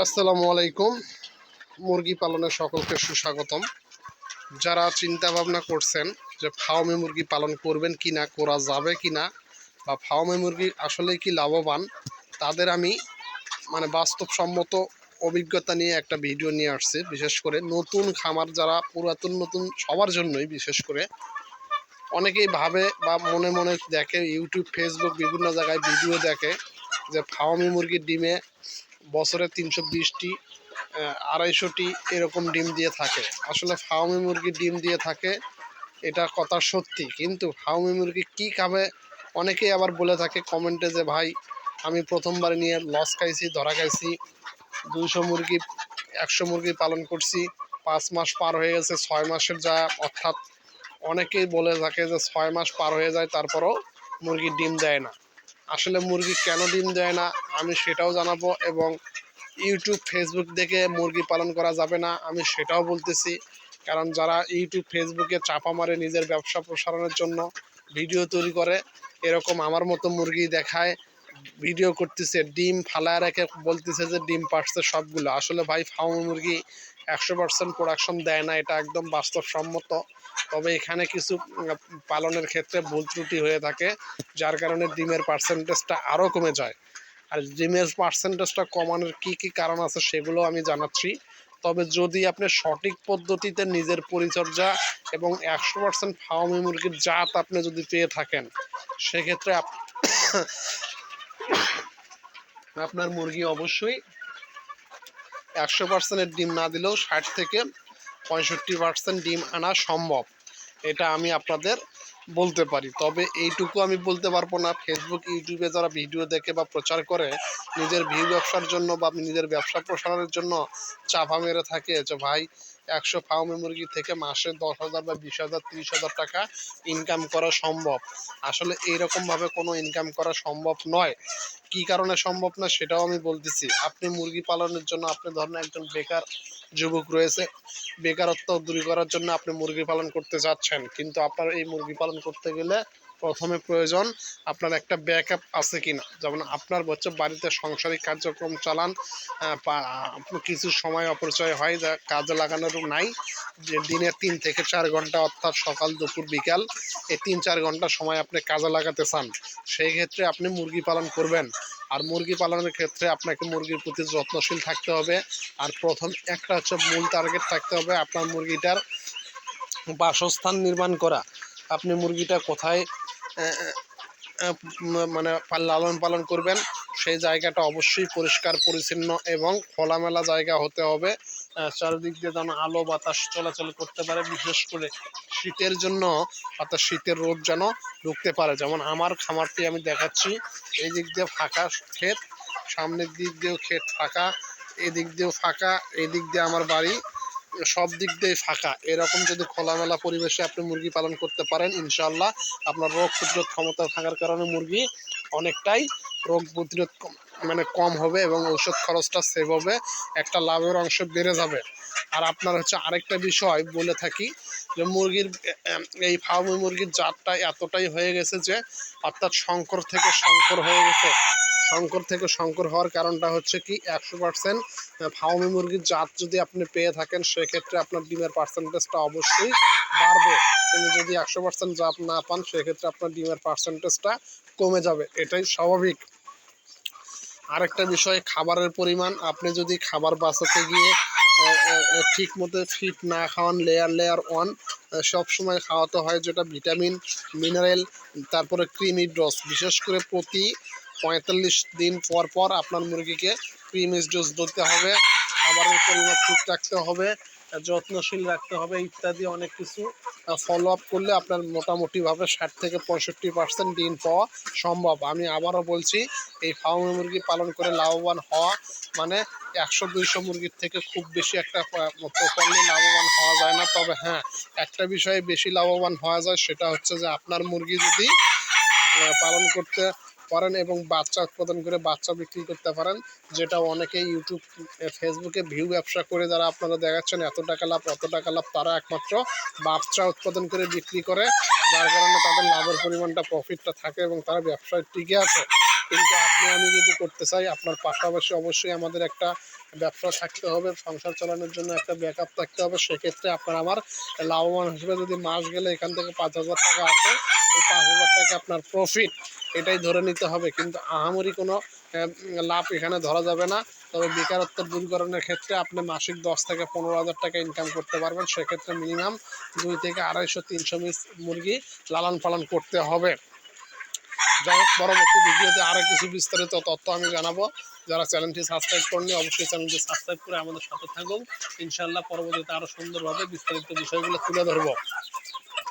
আসসালামু আলাইকুম। মুরগি পালনের সকলকে সুস্বাগতম। যারা চিন্তা ভাবনা করছেন যে ফার্মে মুরগি পালন করবেন কি না করা যাবে কি না বা ফার্মে মুরগি আসলে কি লাভবান, তাদের আমি মানে বাস্তবসম্মত অভিজ্ঞতা নিয়ে একটা ভিডিও নিয়ে আসছি। বিশেষ করে নতুন খামার যারা পুরাতন, নতুন সবার জন্যই বিশেষ করে। অনেকেই ভাবে বা মনে মনে দেখে, ইউটিউব ফেসবুক বিভিন্ন জায়গায় ভিডিও দেখে যে ফার্মি মুরগির ডিমে বছরে তিনশো বিশটি আড়াইশোটি এরকম ডিম দিয়ে থাকে। আসলে ফার্মি মুরগি ডিম দিয়ে থাকে, এটা কথা সত্যি। কিন্তু ফার্মি মুরগি কী খাবে, অনেকেই আবার বলে থাকে কমেন্টে যে, ভাই, আমি প্রথমবার নিয়ে লস খাইছি, ধরা খাইছি। দুইশো মুরগি, একশো মুরগি পালন করছি, পাঁচ মাস পার হয়ে গেছে, ছয় মাসের যা অর্থাৎ অনেকেই বলে থাকে যে, ছয় মাস পার হয়ে যায়, তারপরও মুরগি ডিম দেয় না। আসলে মুরগি কেন ডিম দেয় না, আমি সেটাও জানাব এবং ইউটিউব ফেসবুক দেখে মুরগি পালন করা যাবে না, আমি সেটাও বলতেছি। কারণ যারা ইউটিউব ফেসবুকে চাপা মারে নিজের ব্যবসা প্রসারণের জন্য, ভিডিও তৈরি করে, এরকম আমার মতো মুরগি দেখায়, ভিডিও করতেছে, ডিম ফালায় রেখে বলতেছে যে ডিম পাড়ছে সবগুলো। আসলে ভাই ফার্ম মুরগি একশো পার্সেন্ট প্রোডাকশন দেয় না, এটা একদম বাস্তবসম্মত। তবে এখানে কিছু পালনের ক্ষেত্রে ভুল ত্রুটি হয়ে থাকে, যার কারণে ডিমের পার্সেন্টেজটা আরও কমে যায়। আর ডিমের পার্সেন্টেজটা কমানোর কি কি কারণ আছে সেগুলো আমি জানাচ্ছি। তবে যদি আপনি সঠিক পদ্ধতিতে নিজের পরিচর্যা এবং একশো পার্সেন্ট ফার্মি মুরগির জাত আপনি যদি পেয়ে থাকেন, সেক্ষেত্রে আপ- আপনার মুরগি অবশ্যই একশো পার্সেন্টের ডিম না দিলেও ষাট থেকে পঁয়ষট্টি পার্সেন্ট ডিম আনা সম্ভব। এটা আমি আপনাদের বলতে পারি। তবে এইটুকু আমি বলতে পারব না। ফেসবুক ইউটিউবে যারা ভিডিও দেখে বা প্রচার করে, নিজের ভিউ ব্যবসার জন্য বা নিজের ব্যবসা প্রসারের জন্য চাপা মেরে থাকে যে, ভাই একশো ফার্মে মুরগি থেকে মাসে দশ হাজার বা বিশ হাজার, তিরিশ হাজার টাকা ইনকাম করা সম্ভব। আসলে এইরকমভাবে কোনো ইনকাম করা সম্ভব নয়। কি কারণে সম্ভব না সেটাও আমি বলতেছি। আপনি মুরগি পালনের জন্য আপনি ধরেন একজন বেকার যুবক রয়েছে, বেকারত্ব দূর করার জন্য আপনি মুরগি পালন করতে যাচ্ছেন। কিন্তু আপনার এই মুরগি পালন করতে গেলে প্রথমে প্রয়োজন আপনার একটা ব্যাকআপ আছে কি না যেমন আপনার হচ্ছে বাড়িতে সাংসারিক কার্যক্রম চালান কিছু সময় অপচয় হয়, যা কাজে লাগানোর নাই। যে দিনে তিন থেকে চার ঘণ্টা, অর্থাৎ সকাল, দুপুর, বিকাল, এই তিন চার ঘণ্টা সময় আপনি কাজে লাগাতে চান, সেই ক্ষেত্রে আপনি মুরগি পালন করবেন। আর মুরগি পালনের ক্ষেত্রে আপনাকে মুরগির প্রতি যত্নশীল থাকতে হবে। আর প্রথম একটা হচ্ছে মূল টার্গেট থাকতে হবে আপনার মুরগিটার বাসস্থান নির্মাণ করা। আপনি মুরগিটা কোথায় মানে লালন পালন করবেন। সেই জায়গাটা অবশ্যই পরিষ্কার, পরিচ্ছন্ন এবং খোলামেলা জায়গা হতে হবে। চারিদিক দিয়ে যেন আলো, বাতাস চলাচল করতে পারে, বিশেষ করে শীতের জন্য, অর্থাৎ শীতের রোদ যেন ঢুকতে পারে। যেমন আমার খামারটি আমি দেখাচ্ছি। এই দিক দিয়ে ফাঁকা ক্ষেত, সামনের দিক দিয়েও ক্ষেত ফাঁকা এদিক দিয়েও ফাঁকা এদিক দিয়ে আমার বাড়ি। সব দিক দিয়ে ফাঁকা। এরকম যদি খোলামেলা পরিবেশে আপনি মুরগি পালন করতে পারেন ইনশাল্লাহ আপনার রোগ প্রতিরোধ ক্ষমতা থাকার কারণে মুরগি অনেকটাই রোগ প্রতিরোধ মানে কম হবে এবং ঔষধ খরচটা সেভ হবে, একটা লাভের অংশ বেড়ে যাবে। আর আপনার হচ্ছে আরেকটা বিষয় বলে থাকি যে মুরগির এই ফার্মি মুরগির জাতটা এতটাই হয়ে গেছে যে, অর্থাৎ শঙ্কর থেকে শঙ্কর হয়ে গেছে। শঙ্কর থেকে শঙ্কর হওয়ার কারণটা হচ্ছে কি, একশো পার্সেন্ট ফার্মি মুরগির জাত যদি আপনি পেয়ে থাকেন, সেক্ষেত্রে আপনার ডিমের পার্সেন্টেজটা অবশ্যই বাড়বে। কিন্তু যদি একশো পার্সেন্ট জাত না পান, সেক্ষেত্রে আপনার ডিমের পার্সেন্টেজটা কমে যাবে। এটাই স্বাভাবিক। আরেকটা বিষয়, খাবারের পরিমাণ। আপনি যদি খাবার বাঁচাতে গিয়ে ঠিক মতো ফিট না খাওয়ান লেয়ার লেয়ার ওয়ান সব সময় খাওয়াতে হয় যেটা ভিটামিন মিনারেল তারপরে ক্রিমি ডোজ বিশেষ করে প্রতি পঁয়তাল্লিশ দিন পর পর আপনার মুরগিকে ক্রিমিস ডোজ দিতে হবে। খাবারের পরিমাণ ঠিক রাখতে হবে, যত্নশীল রাখতে হবে ইত্যাদি অনেক কিছু। ফলো আপ করলে আপনার মোটামুটিভাবে ষাট থেকে পঁয়ষট্টি পার্সেন্ট ডিম পাওয়া সম্ভব। আমি আবারও বলছি, এই ফার্মে মুরগি পালন করে লাভবান হওয়া মানে একশো দুইশো মুরগির থেকে খুব বেশি একটা প্রপারলি লাভবান হওয়া যায় না। তবে হ্যাঁ একটা বিষয়ে বেশি লাভবান হওয়া যায়, সেটা হচ্ছে যে আপনার মুরগি যদি পালন করতে পারেন এবং বাচ্চা উৎপাদন করে বাচ্চা বিক্রি করতে পারেন, যেটা অনেকে ইউটিউব ফেসবুকে ভিউ ব্যবসা করে যারা আপনারা দেখাচ্ছেন এত টাকা লাভ এত টাকা লাভ, তারা একমাত্র বাচ্চা উৎপাদন করে বিক্রি করে, যার কারণে তাদের লাভের পরিমাণটা প্রফিটটা থাকে এবং তারা ব্যবসায় টিকে আছে। কিন্তু আপনি, আমি যদি করতে চাই, আপনার পাশাপাশি অবশ্যই আমাদের একটা ব্যবসা থাকতে হবে, সংসার চালানোর জন্য একটা ব্যাকআপ থাকতে হবে। সেক্ষেত্রে আপনার আমার লাভবান হিসেবে যদি মাস গেলে এখান থেকে পাঁচ হাজার টাকা আসে, এই পাঁচ হাজার টাকা আপনার প্রফিট এটাই ধরে নিতে হবে। কিন্তু আহামরি কোনো লাভ এখানে ধরা যাবে না। তবে বেকারত্ব দূরীকরণের ক্ষেত্রে আপনি মাসিক দশ থেকে পনেরো হাজার টাকা ইনকাম করতে পারবেন। সেক্ষেত্রে মিনিমাম দুই থেকে আড়াইশো, তিনশো মিস মুরগি লালন পালন করতে হবে। যাই পরবর্তী ভিডিওতে আরও কিছু বিস্তারিত তথ্য আমি জানাব। যারা চ্যানেলটি সাবস্ক্রাইব করেনি অবশ্যই চ্যানেলটি সাবস্ক্রাইব করে আমাদের সাথে থাকুন। ইনশাল্লাহ পরবর্তীতে আরও সুন্দরভাবে বিস্তারিত বিষয়গুলো তুলে ধরবো।